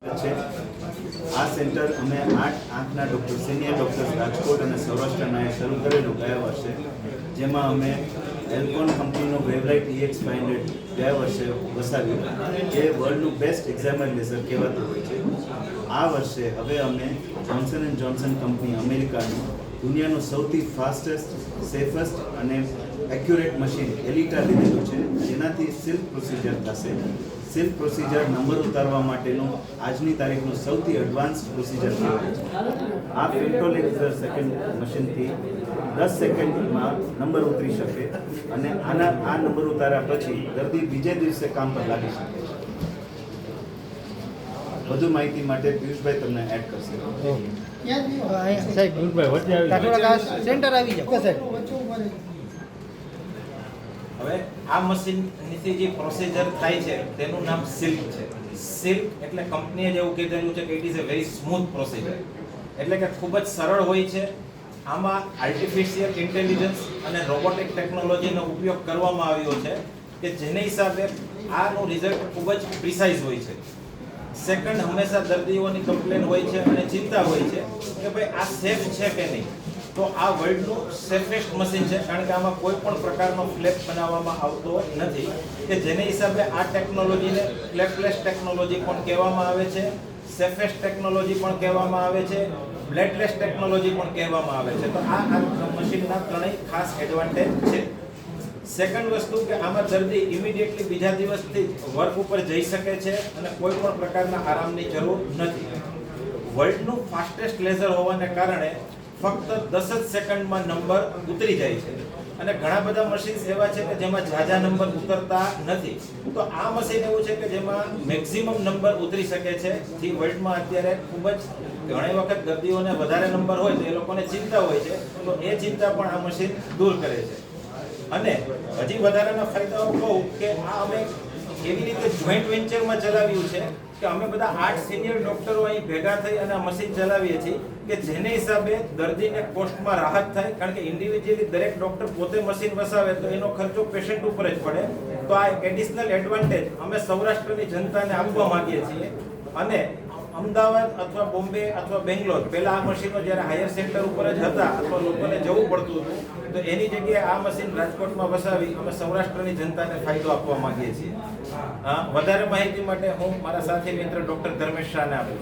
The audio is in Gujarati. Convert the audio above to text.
આ સેન્ટર અમે આઠ આંખના ડૉક્ટર, સિનિયર ડૉક્ટર્સ રાજકોટ અને સૌરાષ્ટ્રના શરૂ કરેલું ગયા વર્ષે. જેમાં અમે એલ્કોન કંપનીનો વેબલાઇટ ઇએક્સ ફાઇવ હંડ્રેડ ગયા વર્ષે વસાવ્યું, જે વર્લ્ડનું બેસ્ટ એક્ઝામર લેઝર કહેવાતું હોય છે. આ વર્ષે હવે અમે જોન્સન એન્ડ જોન્સન કંપની, અમેરિકાનું દુનિયાનું સૌથી ફાસ્ટેસ્ટ સેફેસ્ટ અને એક્યુરેટ મશીન એલિટા લીધેલું છે. જેનાથી સિલ્ક પ્રોસિજર થશે. સિલ્ક પ્રોસિજર નંબર ઉતારવા માટેનું આજની તારીખનું સૌથી એડવાન્સ પ્રોસિજર કહેવાય છે. આ ફેન્ટોલેક્ઝર સેકન્ડ મશીનથી દસ સેકન્ડમાં નંબર ઉતરી શકે અને આના, આ નંબર ઉતાર્યા પછી દર્દી બીજે દિવસે કામ પર લાગી શકે છે. વધુ માહિતી માટે પિયુષભાઈ તમને એડ કરશે. હવે આ મશીનથી જે પ્રોસિજર થાય છે, તેનું નામ સિલ્ક છે. સિલ્ક એટલે કંપનીએ જેવું કીધેલું છે કે it is a very smooth procedure એટલે કે ખૂબ જ સરળ હોય છે. આમાં આર્ટિફિશિયલ ઇન્ટેલિજન્સ અને રોબોટિક ટેકનોલોજીનો ઉપયોગ કરવામાં આવ્યો છે કે જેને હિસાબે આનું રિઝલ્ટ ખૂબ જ પ્રિસાઇઝ હોય છે. સેકન્ડ હંમેશા દર્દીઓની કમ્પ્લેન હોય છે અને ચિંતા હોય છે કે ભાઈ આ સેફ છે કે નહીં? તો આ વર્લ્ડનું સેફેસ્ટ મશીન છે કારણ કે આમાં કોઈ પણ પ્રકારનો ફ્લેપ બનાવવામાં આવતો નથી. કે જેને હિસાબે આ ટેકનોલોજીને ફ્લેપલેસ ટેકનોલોજી પણ કહેવામાં આવે છે સેફેસ્ટ ટેકનોલોજી પણ કહેવામાં આવે છે બ્લેડલેસ ટેકનોલોજી પણ કહેવામાં આવે છે. તો આ મશીનના ત્રણેય ખાસ એડવાન્ટેજ છે. સેકન્ડ વસ્તુ કે આમાં દર્દી ઇમિડિયેટલી બીજા દિવસથી વર્ક ઉપર જઈ શકે છે અને કોઈ પણ પ્રકારના આરામની જરૂર નથી. વર્લ્ડનું ફાસ્ટેસ્ટ લેઝર હોવાને કારણે ફક્ત દસ જ સેકન્ડમાં નંબર ઉતરી જાય છે. અને ઘણા બધા મશીન્સ એવા છે કે જેમાં ઝાઝા નંબર ઉતરતા નથી. તો આ મશીન એવું છે કે જેમાં મેક્સિમમ નંબર ઉતરી શકે છે. જે વર્લ્ડમાં અત્યારે ખૂબ જ ઘણી વખત દર્દીઓને વધારે નંબર હોય તો એ લોકોને ચિંતા હોય છે. તો એ ચિંતા પણ આ મશીન દૂર કરે છે. અને હજી વધારાના ફાયદાઓ કહું કે આ અમે એવી રીતે જોઈન્ટ વેન્ચરમાં ચલાવ્યું છે કે અમે બધા આઠ સિનિયર ડોક્ટરો અહીં ભેગા થઈ અને આ મશીન ચલાવીએ છીએ કે જેને હિસાબે દર્દીને કોસ્ટમાં રાહત થાય. કારણ કે ઇન્ડિવિજ્યુઅલી દરેક ડોક્ટર પોતે મશીન વસાવે તો એનો ખર્ચો પેશન્ટ ઉપર જ પડે. તો આ એડિશનલ એડવાન્ટેજ અમે સૌરાષ્ટ્રની જનતાને આપવા માંગીએ છીએ. અને અમદાવાદ અથવા બોમ્બે અથવા બેંગ્લોર, પહેલા આ મશીનો જ્યારે હાયર સેન્ટર ઉપર જ હતા અથવા લોકોને જવું પડતું હતું, તો એની જગ્યાએ આ મશીન રાજકોટમાં વસાવી અમે સૌરાષ્ટ્રની જનતાને ફાયદો આપવા માંગીએ છીએ. વધારે માહિતી માટે હું મારા સાથી મિત્ર ડોક્ટર ધર્મેશ શાહને આપું